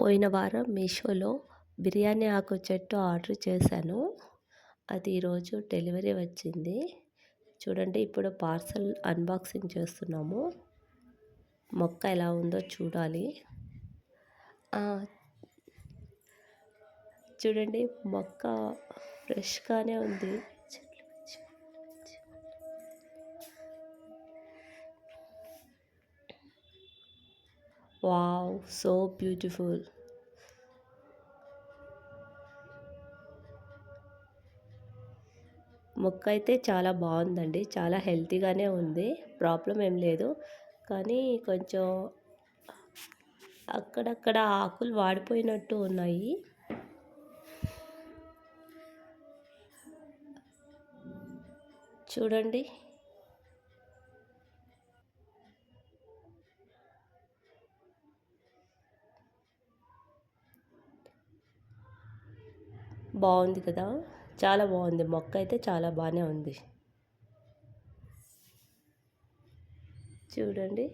పోయిన వారం మీషోలో బిర్యానీ ఆకు చెట్టు ఆర్డర్ చేశాను. అది ఈరోజు డెలివరీ వచ్చింది. చూడండి ఇప్పుడు పార్సల్ అన్బాక్సింగ్ చేస్తున్నాము. మొక్క ఎలా ఉందో చూడాలి. చూడండి మొక్క ఫ్రెష్గానే ఉంది. వావ్ సో బ్యూటిఫుల్ మొక్క అయితే చాలా బాగుందండి. చాలా హెల్తీగానే ఉంది. ప్రాబ్లం ఏం లేదు. కానీ కొంచెం అక్కడక్కడ ఆకులు వాడిపోయినట్టు ఉన్నాయి. చూడండి. బాగుంది కదా? చాలా బాగుంది. మొక్క అయితే చాలా బాగానే ఉంది. చూడండి.